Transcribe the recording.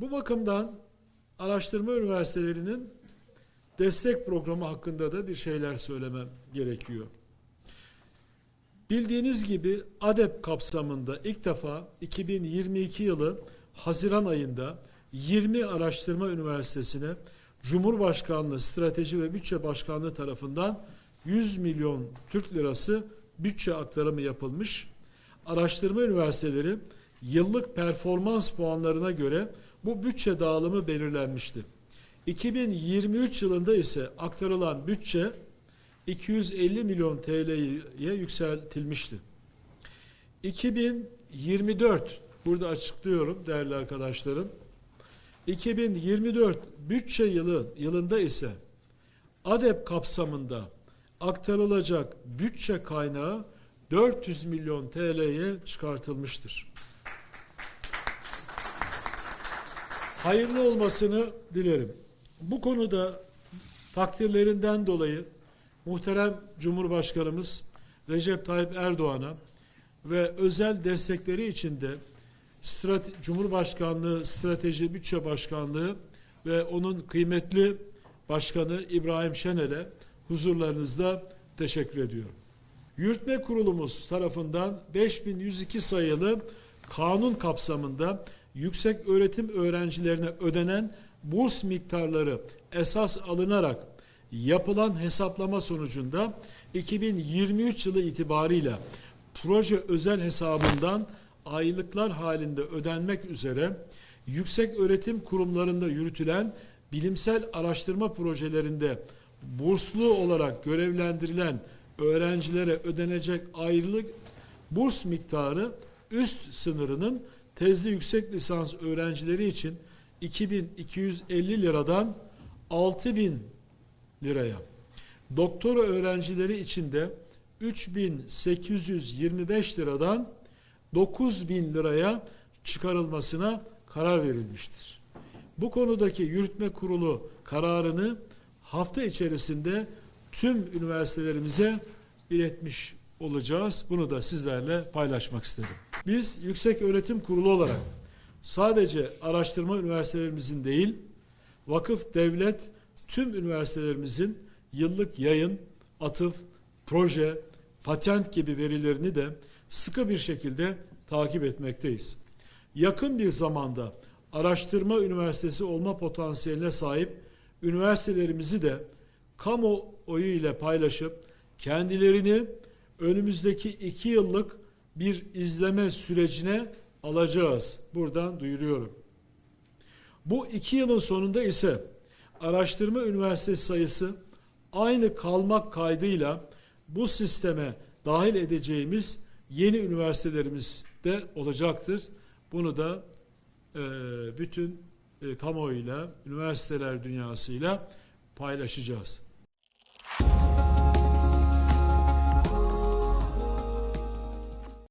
Bu bakımdan araştırma üniversitelerinin destek programı hakkında da bir şeyler söylemem gerekiyor. Bildiğiniz gibi ADEP kapsamında ilk defa 2022 yılı Haziran ayında 20 araştırma üniversitesine Cumhurbaşkanlığı Strateji ve Bütçe Başkanlığı tarafından 100 milyon Türk lirası bütçe aktarımı yapılmış. Araştırma üniversiteleri yıllık performans puanlarına göre bu bütçe dağılımı belirlenmişti. 2023 yılında ise aktarılan bütçe 250 milyon TL'ye yükseltilmişti. 2024 burada açıklıyorum değerli arkadaşlarım. 2024 bütçe yılı yılında ise ADEP kapsamında aktarılacak bütçe kaynağı 400 milyon TL'ye çıkartılmıştır. Hayırlı olmasını dilerim. Bu konuda takdirlerinden dolayı muhterem Cumhurbaşkanımız Recep Tayyip Erdoğan'a ve özel destekleri için de Strate Cumhurbaşkanlığı Strateji Bütçe Başkanlığı ve onun kıymetli başkanı İbrahim Şenel'e huzurlarınızda teşekkür ediyorum. Yürütme Kurulumuz tarafından 5102 sayılı kanun kapsamında yüksek öğretim öğrencilerine ödenen burs miktarları esas alınarak yapılan hesaplama sonucunda 2023 yılı itibarıyla proje özel hesabından aylıklar halinde ödenmek üzere yüksek öğretim kurumlarında yürütülen bilimsel araştırma projelerinde burslu olarak görevlendirilen öğrencilere ödenecek aylık burs miktarı üst sınırının tezli yüksek lisans öğrencileri için 2250 liradan 6000 liraya, doktora öğrencileri için de 3825 liradan 9000 liraya çıkarılmasına karar verilmiştir. Bu konudaki yürütme kurulu kararını hafta içerisinde tüm üniversitelerimize iletmiş olacağız. Bunu da sizlerle paylaşmak istedim. Biz Yüksek Öğretim Kurulu olarak sadece araştırma üniversitelerimizin değil, vakıf, devlet, tüm üniversitelerimizin yıllık yayın, atıf, proje, patent gibi verilerini de sıkı bir şekilde takip etmekteyiz. Yakın bir zamanda araştırma üniversitesi olma potansiyeline sahip üniversitelerimizi de kamuoyu ile paylaşıp kendilerini önümüzdeki iki yıllık bir izleme sürecine alacağız. Buradan duyuruyorum. Bu iki yılın sonunda ise araştırma üniversitesi sayısı aynı kalmak kaydıyla bu sisteme dahil edeceğimiz yeni üniversitelerimiz de olacaktır. Bunu da e, bütün e, kamuoyuyla, üniversiteler dünyasıyla paylaşacağız.